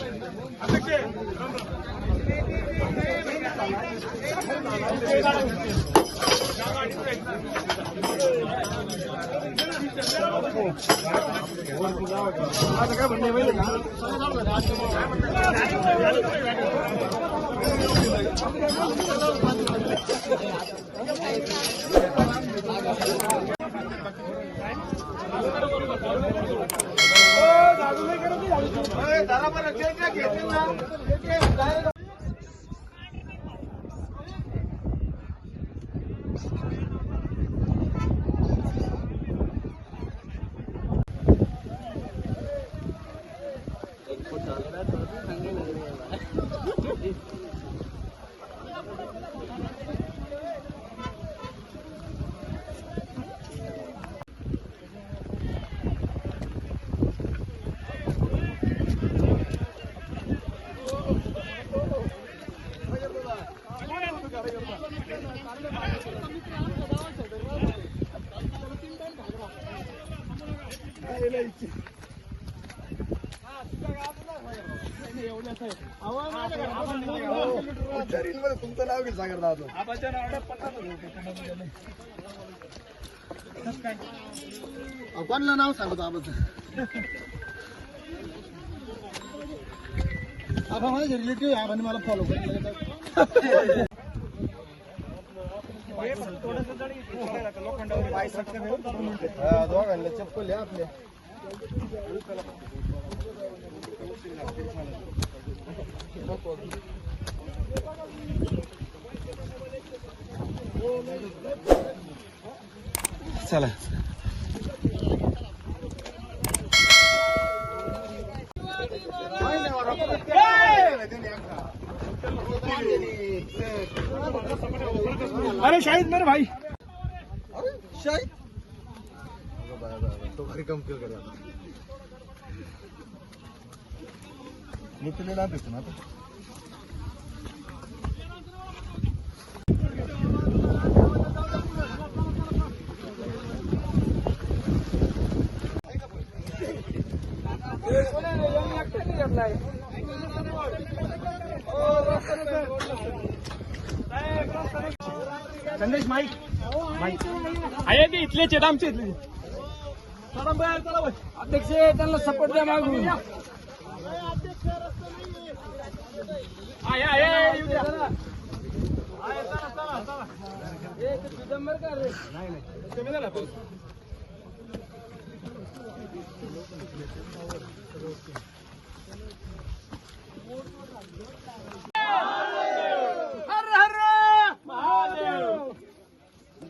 ಬಂದ दादा पण घेते ना. तुमचं नाव घे सागर दादा कोणलं नाव सांगतो आबाचं? आबा माझे रिलेटिव्ह आहे आबाने मला फॉलो केलं. दोघांना चप्पल आहे आपल्या चला अरे शाहिद मेरे भाई। शाही तो घरी कम केलं करा मी तुला ना आता. संदेश माईक. आहे ते इथलेच आहेत आमचे इथले चला बाय चला बाय अध्यक्ष त्यांना सपोर्ट द्या मागून आहे का रे? नाही, नाही. कमी झाला हर हर महादेव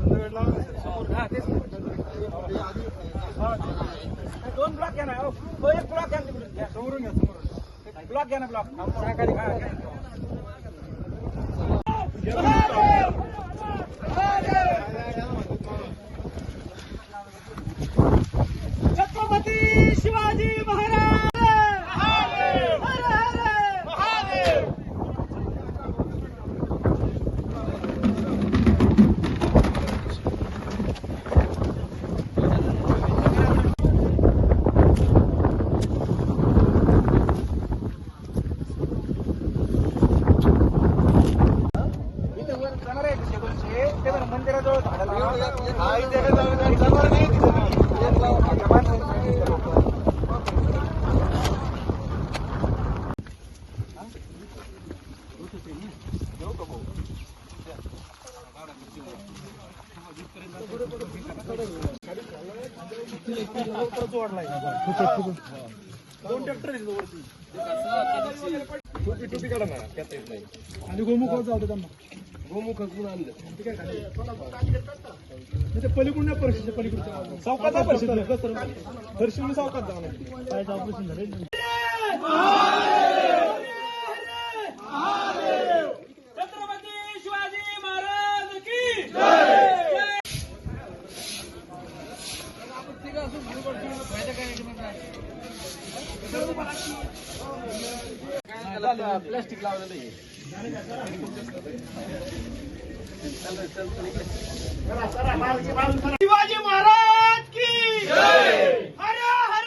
हा, तेच. दोन ब्लॉक घ्या ना हो. तो एक ब्लॉक घ्या ना तिकडून. घ्या, समोरून घ्या समोरून ब्लॉक घ्या ना ब्लॉक सहकारी हा, घ्या. छत्रपती शिवाजी महाराज हर हर महादेव इथं वर जाणार आहे एकशे दोनशे ते बरं मंदिराजवळ झाडाला हा, इथे हे जाऊन आणि जाणार नाही तिथे. एक लावून टाका, बांधून टाका. दोन ट्रॅक्टर टोपी टोपी काढा ना त्यात येत नाही आणि गोमुख जाऊ दे त्यांना गोमुख आणलं ते पलीकडून नाही परिस्थिती पलीकडचं चौकात आहे. परिस्थिती दर्शन चौकात जाणार काय ऑपरेशन झालं छत्रपती शिवाजी महाराज की प्लास्टिक लावलेलं आहे. शिवाजी महाराज की हर हर!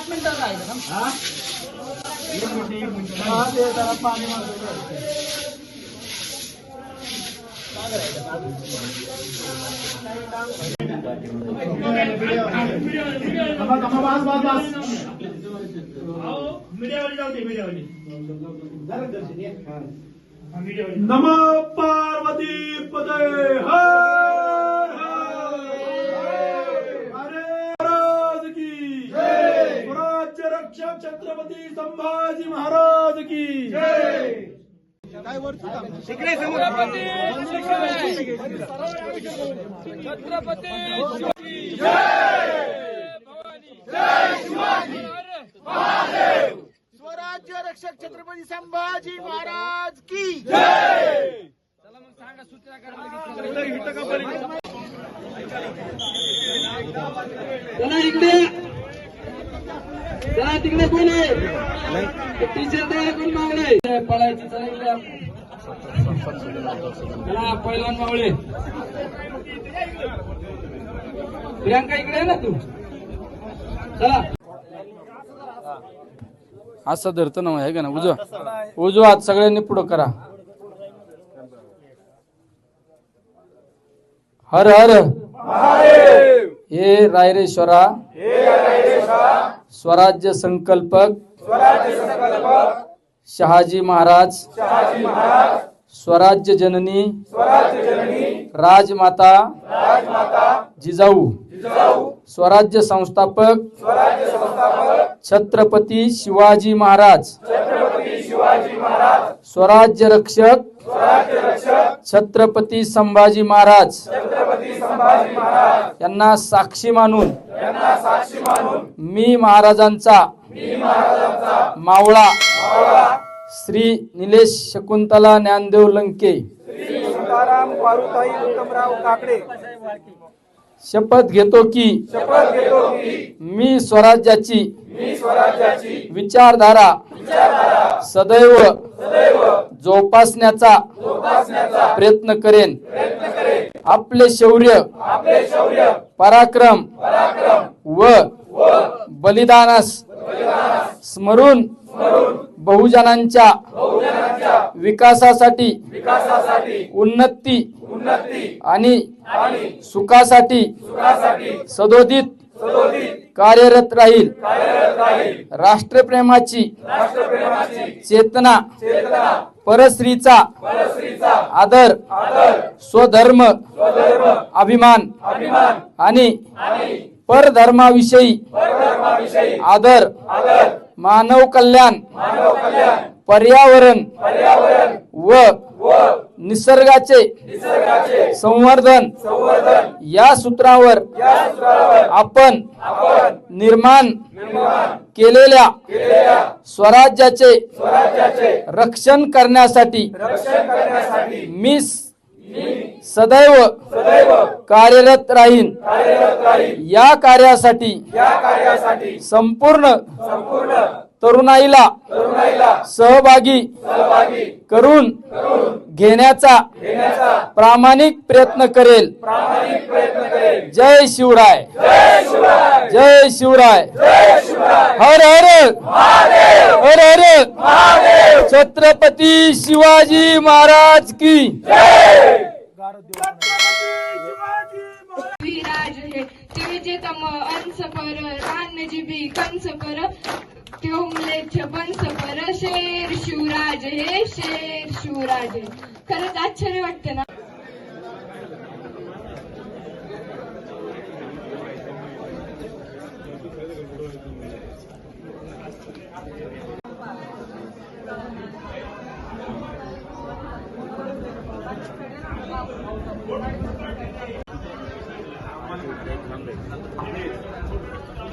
हा ते जरा पाणी नम पार्वती पदे हर हरे महाराज की रक्षक छत्रपती संभाजी महाराज की काय वरती काम स्वराज्य रक्षक छत्रपती संभाजी महाराज की चला इकडे चला तिकडे कोण आहे? टीचर द्या कोण मागणे पळायची चला पहिलवान मावळे. प्रियांका इकडे आहे ना तू. चला. असं धरतो ना आहे का ना? उजवा. उजवा हात सगळ्यांनी पुढं करा. हर हर. हे रायरेश्वरा. स्वराज्य संकल्पक शहाजी महाराज स्वराज्य जननी राजमाता जिजाऊ स्वराज्य संस्थापक छत्रपती शिवाजी महाराज स्वराज्य रक्षक छत्रपती संभाजी महाराज. यांना साक्षी मानून मी महाराजांचा मावळा श्री निलेश शकुंतला ज्ञानदेव लंके. पारुताई उत्तमराव काकडे. शपथ घेतो की शपथ घेतो की मी स्वराज्याची मी स्वराज्याची विचारधारा सदैव जोपासण्याचा प्रयत्न करेन. आपले शौर्य आपले शौर्य पराक्रम व बलिदानास स्मरून बहुजनांच्या विकासासाठी विकासासाठी उन्नती उन्नती आणि सुखासाठी सदोदित कार्यरत राहील. राष्ट्रप्रेमाची चेतना परस्त्रीचा आदर स्वधर्म अभिमान आणि परधर्माविषयी आदर. मानव कल्याण पर्यावरण व निसर्गाचे संवर्धन या सूत्रावर आपण निर्माण केलेल्या स्वराज्याचे रक्षण करण्यासाठी मी सदैव कार्यरत राहीन. या कार्यासाठी संपूर्ण तरुणाईला सहभागी सहभागी करून घेण्याचा घेण्याचा प्रामाणिक प्रयत्न करेल. प्रामाणिक प्रयत्न करेल. जय शिवराय. जय शिवराय. जय शिवराय. जय शिवराय. हर हर. महादेव. हर हर. महादेव. छत्रपती शिवाजी महाराज की. है तेजे तम अंस पर रान जिबी कंस पर. ठेवले छपन सफर शेर शिवराज हे शेर शिवराज हे. खरंच आश्चर्य वाटतं ना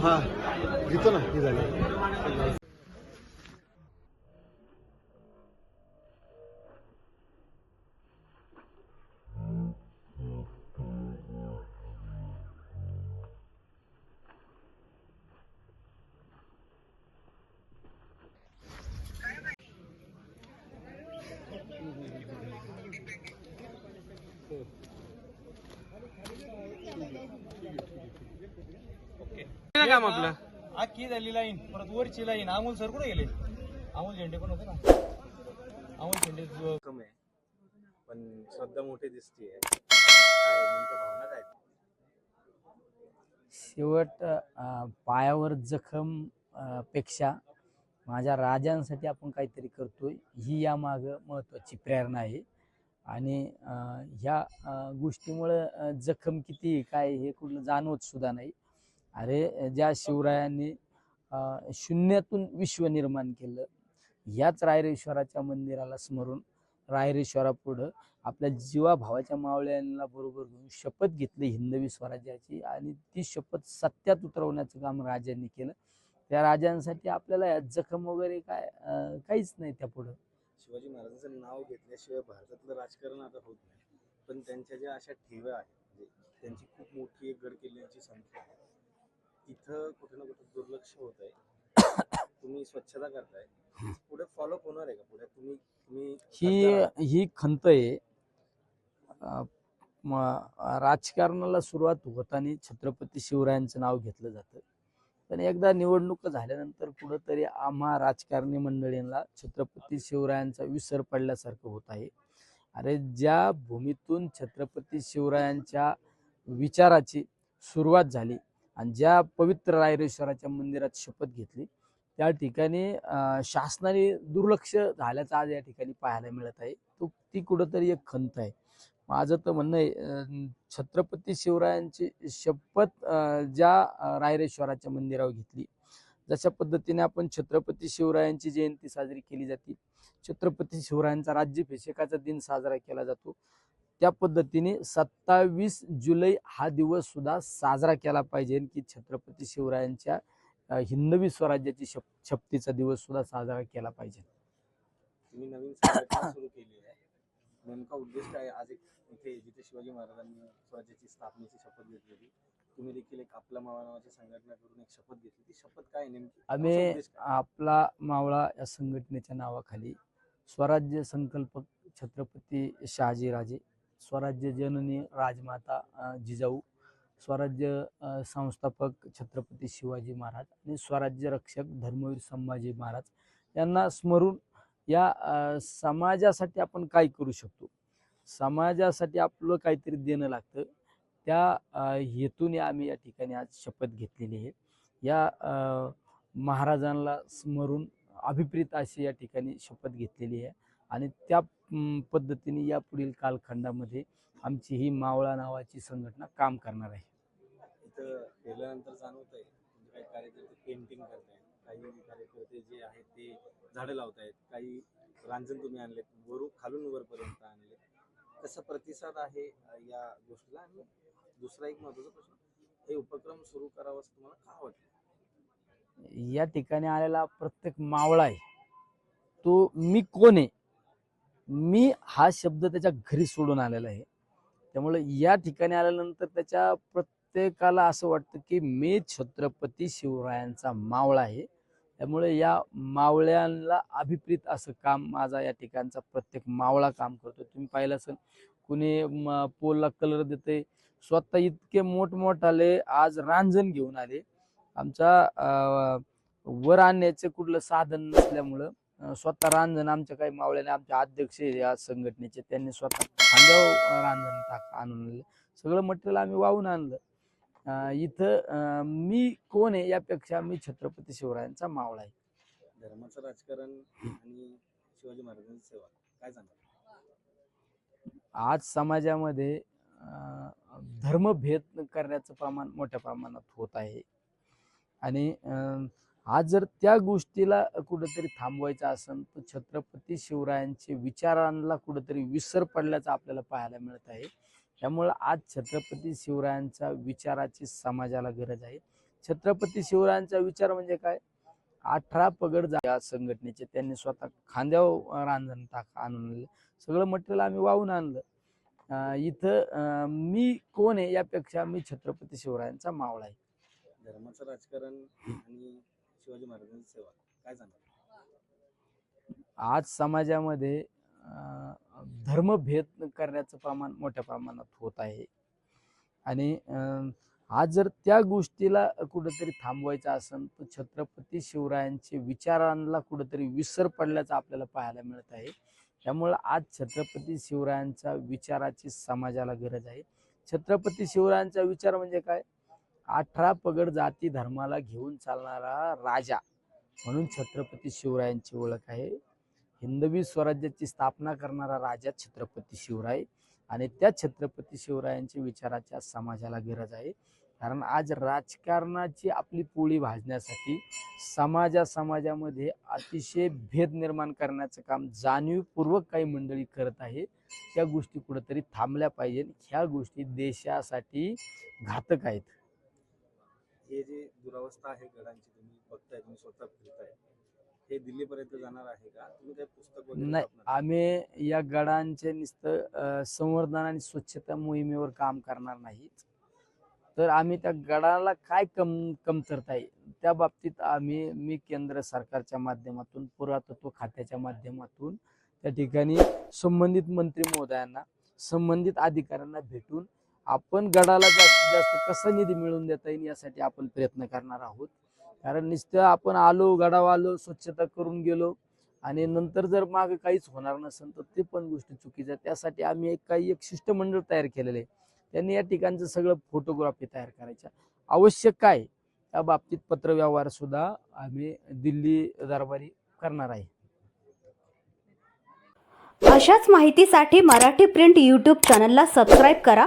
हा घेतो ना हे झालं काम आपलं? आखी झाली लाईन परत वरची लाईन. अमोल सर कुठे गेले? अमोल झेंडे पण होते ना. अमोल झेंडे जो- कमी आहे. पण श्रद्धा मोठी भावना काय शेवट पायावर जखमपेक्षा माझ्या राजांसाठी आपण काहीतरी करतोय ही यामाग महत्त्वाची प्रेरणा आहे. आणि अ, ह्या गोष्टीमुळं जखम किती काय हे कुठलं जाणवत सुद्धा नाही. अरे ज्या शिवरायांनी शून्यातून विश्व निर्माण केलं याच रायरेश्वराच्या मंदिराला स्मरून रायरेश्वरापुढं आपल्या जीवाभावाच्या मावळ्यांना बरोबर घेऊन शपथ घेतली हिंदवी स्वराज्याची आणि ती शपथ सत्यात उतरवण्याचं काम राजांनी केलं. त्या राजांसाठी आपल्याला जखम वगैरे काय काहीच नाही त्या पुढं शिवाजी महाराजांचं नाव घेतल्याशिवाय भारतातलं राजकारण आता होत नाही. पण त्यांच्या ज्या अशा ठेव्या आहेत म्हणजे त्यांची खूप मोठी एक गड किल्ल्यांची संख्या आहे तिथं कुठे ना कुठे दुर्लक्ष होत आहे तुम्ही स्वच्छता करताय. पुढे फॉलोअप होणार आहे का? पुढे तुम्ही तुम्ही ही ही खंत आहे. राजकारणाला सुरुवात होताना छत्रपती शिवरायांचं नाव घेतलं जातं. पण एकदा निवडणूक झाल्यानंतर कुठंतरी आम्हा राजकारणी मंडळींना छत्रपती शिवरायांचा विसर पडल्यासारखं होत आहे. अरे ज्या भूमीतून छत्रपती शिवरायांच्या विचाराची सुरुवात झाली आणि ज्या पवित्र रायरेश्वराच्या मंदिरात शपथ घेतली त्या ठिकाणी शासनाने दुर्लक्ष झाल्याचं आज या ठिकाणी पाहायला मिळत आहे. तो ती कुठंतरी एक खंत आहे. माझं तर म्हणणं आहे छत्रपती शिवरायांची शपथ ज्या रायरेश्वराच्या मंदिरावर घेतली. जशा पद्धतीने आपण छत्रपती शिवरायांची जयंती साजरी केली जाते. छत्रपती शिवरायांचा राज्याभिषेकाचा दिन साजरा केला जातो. त्या पद्धतीने सत्तावीस जुलै हा दिवस सुद्धा साजरा केला पाहिजे की छत्रपती शिवरायांच्या हिंदवी स्वराज्याची शप शपथीचा दिवस सुद्धा साजरा केला पाहिजे तुम्ही नवीन संघटना सुरू केली आहे नेमका उद्देश काय आहे? आज एक इथे जिथे शिवाजी महाराजांनी स्वराज्याची स्थापनेची शपथ घेतली होती तुम्ही देखील एक आपला मावा नावाची संघटना करून एक शपथ घेतली ती शपथ काय नेमकी आम्ही? आपला मावळा या संघटनेच्या नावाखाली स्वराज्य संकल्पक छत्रपती शहाजीराजे स्वराज्य जननी राजमाता जिजाऊ स्वराज्य संस्थापक छत्रपती शिवाजी महाराज आणि स्वराज्य रक्षक धर्मवीर संभाजी महाराज यांना स्मरून या समाजासाठी आपण काय करू शकतो? समाजासाठी आपलं काहीतरी देणं लागतं. त्या हेतूने आम्ही या ठिकाणी आज शपथ घेतलेली आहे. या महाराजांना स्मरून अभिप्रेत अशी या ठिकाणी शपथ घेतलेली आहे आणि त्या पद्धतीने या पुढील कालखंडामध्ये आमची ही मावळा नावाची संघटना काम करणार आहे. इथं गेल्यानंतर जाणवत आहे म्हणजे काही कार्यकर्ते पेंटिंग करतायत काही कार्यकर्ते जे आहेत ते झाडं लावतायत काही रांजण तुम्ही आणलेत वरून खालून वरपर्यंत आणले कसा प्रतिसाद आहे या गोष्टीला? आणि दुसरा एक महत्त्वाचा प्रश्न हे उपक्रम सुरू करावं असं तुम्हाला का वाटतं या ठिकाणी आलेला प्रत्येक मावळा आहे. तो मी कोण आहे? मी हा शब्द त्याच्या घरी सोडून आलेला आहे. त्यामुळे या ठिकाणी आल्यानंतर त्याच्या प्रत्येकाला असं वाटतं की मी छत्रपती शिवरायांचा मावळा आहे. त्यामुळे या मावळ्यांना अभिप्रीत असं काम माझा या ठिकाणचा प्रत्येक मावळा काम करतो. तुम्ही पाहिलं असेल कुणी म- पोलला कलर देते. स्वतः इतके मोठमोठाले आज रांजण घेऊन आले. आमचा वर आणण्याचं कुठलं साधन नसल्यामुळं स्वतः रांजण आमच्या काही मावळ्याने आमचे अध्यक्ष आहे या संघटनेचे त्यांनी स्वतः खांद्यावर रांजण टाक आणून आणलं. सगळं मटेरियल आम्ही वाहून आणलं. इथं मी कोण आहे यापेक्षा मी छत्रपती शिवरायांचा मावळा आहे. धर्माचं राजकारण आणि शिवाजी महाराजांची सेवा काय सांगा आज समाजामध्ये धर्मभेद करण्याचं प्रमाण मोठ्या प्रमाणात होत आहे. आणि आज जर त्या गोष्टीला कुठंतरी थांबवायचं असेल तर छत्रपती शिवरायांचे विचारांना कुठंतरी विसर पडल्याचं आपल्याला पाहायला मिळत आहे. त्यामुळं आज छत्रपती शिवरायांच्या विचाराची समाजाला गरज आहे. छत्रपती शिवरायांचा विचार म्हणजे काय? अठरा पगड जा या संघटनेचे. त्यांनी स्वतः खांद्यावर रांजण टाक आणलं. सगळं मटेरियल आम्ही वाहून आणलं. इथं मी कोण आहे यापेक्षा मी छत्रपती शिवरायांचा मावळा आहे. धर्माचं राजकारण आणि शिवाजी महाराजांची सेवा. काय सांगा आज समाजामध्ये धर्मभेद करण्याचं प्रमाण मोठ्या प्रमाणात होत आहे. आणि आज जर त्या गोष्टीला कुठंतरी थांबवायचं असेल तर छत्रपती शिवरायांचे विचारांना कुठंतरी विसर पडल्याचं आपल्याला पाहायला मिळत आहे. त्यामुळं आज छत्रपती शिवरायांच्या विचाराची समाजाला गरज आहे. छत्रपती शिवरायांचा विचार म्हणजे काय? अठरा पगड जाती धर्माला घेऊन चालणारा राजा म्हणून छत्रपती शिवरायांची ओळख आहे. हिंदवी स्वराज्याची स्थापना करणारा राजा छत्रपती शिवराय आणि त्या छत्रपती शिवरायांच्या विचाराच्या समाजाला गरज आहे. कारण आज राजकारणाची आपली पोळी भाजण्यासाठी समाजा समाजामध्ये अतिशय भेद निर्माण करण्याचं काम जाणीवपूर्वक काही मंडळी करत आहे. त्या गोष्टी कुठंतरी थांबल्या पाहिजे ह्या गोष्टी देशासाठी घातक आहेत. हे जे दुरावस्था आहे गडांची तुम्ही बघताय तुम्ही स्वतः फिरताय हे दिल्लीपर्यंत जाणार आहे का? तुम्ही काही पुस्तक नाही? आम्ही या गडांचे नुसतं संवर्धन आणि स्वच्छता मोहिमेवर काम करणार नाहीत. तर आम्ही त्या गडाला काय कम कमतरता आहे? त्या बाबतीत आम्ही मी केंद्र सरकारच्या माध्यमातून पुरातत्व खात्याच्या माध्यमातून त्या ठिकाणी संबंधित मंत्री महोदयांना संबंधित अधिकाऱ्यांना भेटून आपण गडाला जास्तीत जास्त कसा निधी मिळवून देता येईल यासाठी आपण प्रयत्न करणार आहोत. कारण नुसतं आपण आलो गडावर आलो स्वच्छता करून गेलो आणि नंतर जर माग काहीच होणार नसेल तर ते पण गोष्ट चुकीचं आहे. त्यासाठी आम्ही एक काही एक शिष्टमंडळ तयार केलेलं आहे. त्यांनी या ठिकाणचं सगळं फोटोग्राफी तयार करायच्या आवश्यक काय? त्या बाबतीत पत्रव्यवहार सुद्धा आम्ही दिल्ली दरबारी करणार आहे. अशाच माहितीसाठी मराठी प्रिंट यूट्यूब चॅनलला सबस्क्राईब करा.